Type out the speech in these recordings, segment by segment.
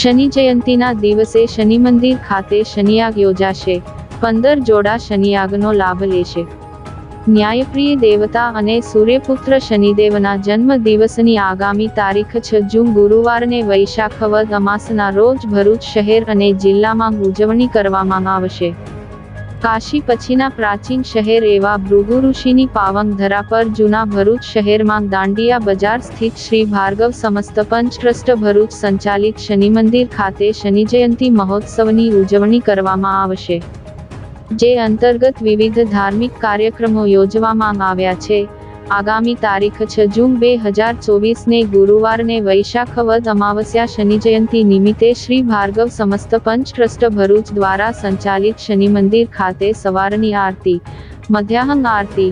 શનિ જયંતીના દિવસે શનિ મંદિર ખાતે શનિયાગ યોજાશે. પંદર જોડા શનિયાગનો લાભ લેશે. ન્યાયપ્રિય દેવતા અને સૂર્યપુત્ર શનિદેવના જન્મ દિવસની આગામી તારીખ છ જૂન ગુરુવારને વૈશાખ વદ અમાસના રોજ ભરૂચ શહેર અને જિલ્લામાં ઉજવણી કરવામાં આવશે. કાશી પછીના પ્રાચીન શહેર એવા ભૃગુ ઋષિની પાવન ધરા પર જૂના ભરૂચ શહેરમાં દાંડિયા બજાર સ્થિત શ્રી ભાર્ગવ સમસ્ત પંચ ટ્રસ્ટ ભરૂચ સંચાલિત શનિ મંદિર ખાતે શનિ જયંતી મહોત્સવની ઉજવણી કરવામાં આવશે. જે અંતર્ગત વિવિધ ધાર્મિક કાર્યક્રમો યોજવામાં આવ્યા છે. આગામી તારીખ છ જૂન બે હજાર ચોવીસને ગુરુવારને વૈશાખ વદ અમાવસ્યા શનિ જયંતી નિમિત્તે શ્રી ભાર્ગવ સમસ્ત પંચ ટ્રસ્ટ ભરૂચ દ્વારા સંચાલિત શનિ મંદિર ખાતે સવારની આરતી, મધ્યાહન આરતી.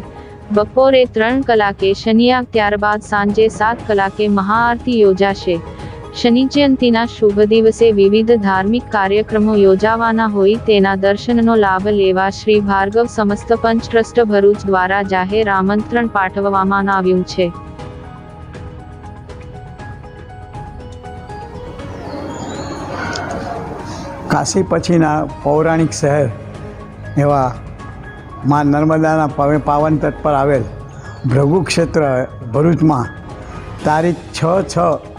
બપોરે ત્રણ કલાકે શનિયા ત્યારબાદ સાંજે સાત કલાકે મહાઆરતી યોજાશે. શનિ જયંતીના શુભ દિવસે વિવિધ ધાર્મિક કાર્યક્રમો યોજાવાના હોય તેના દર્શનનો લાભ લેવા શ્રી ભાર્ગવ સમસ્ત પંચ ટ્રસ્ટ ભરૂચ દ્વારા જાહેર આમંત્રણ પાઠવવામાં આવ્યું છે. કાશી પછીના પૌરાણિક શહેર એવા મા નર્મદાના પવે પાવન તટ પર આવેલ ભૃગુ ક્ષેત્ર ભરૂચમાં તારીખ છ છ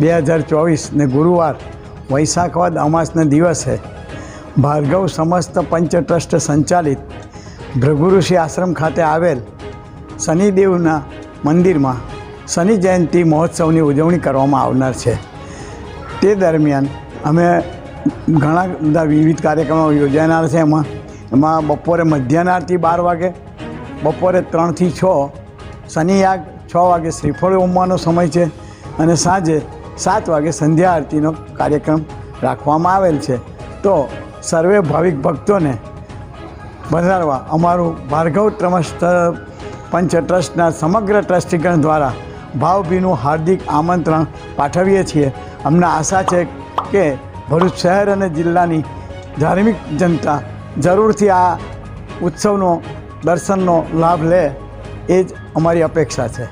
બે હજાર ચોવીસને ગુરુવાર વૈશાખવાદ અમાસના દિવસે ભાર્ગવ સમસ્ત પંચ ટ્રસ્ટ સંચાલિત ભૃગુઋષિ આશ્રમ ખાતે આવેલ શનિદેવના મંદિરમાં શનિ જયંતિ મહોત્સવની ઉજવણી કરવામાં આવનાર છે. તે દરમિયાન અમે ઘણા બધા વિવિધ કાર્યક્રમો યોજાનાર છે. એમાં એમાં બપોરે મધ્યાહન આરતી બાર વાગે, બપોરે ત્રણથી છ, શનિયાગ છ વાગે શ્રીફળ ઉમવાનો સમય છે અને સાંજે સાત વાગે સંધ્યા આરતીનો કાર્યક્રમ રાખવામાં આવેલ છે. તો સર્વે ભાવિક ભક્તોને વધારવા અમારું ભાર્ગવ ટ્રસ્ટ, પંચ ટ્રસ્ટના સમગ્ર ટ્રસ્ટીગણ દ્વારા ભાવભીનું હાર્દિક આમંત્રણ પાઠવીએ છીએ. અમને આશા છે કે ભરૂચ શહેર અને જિલ્લાની ધાર્મિક જનતા જરૂરથી આ ઉત્સવનો, દર્શનનો લાભ લે એ જ અમારી અપેક્ષા છે.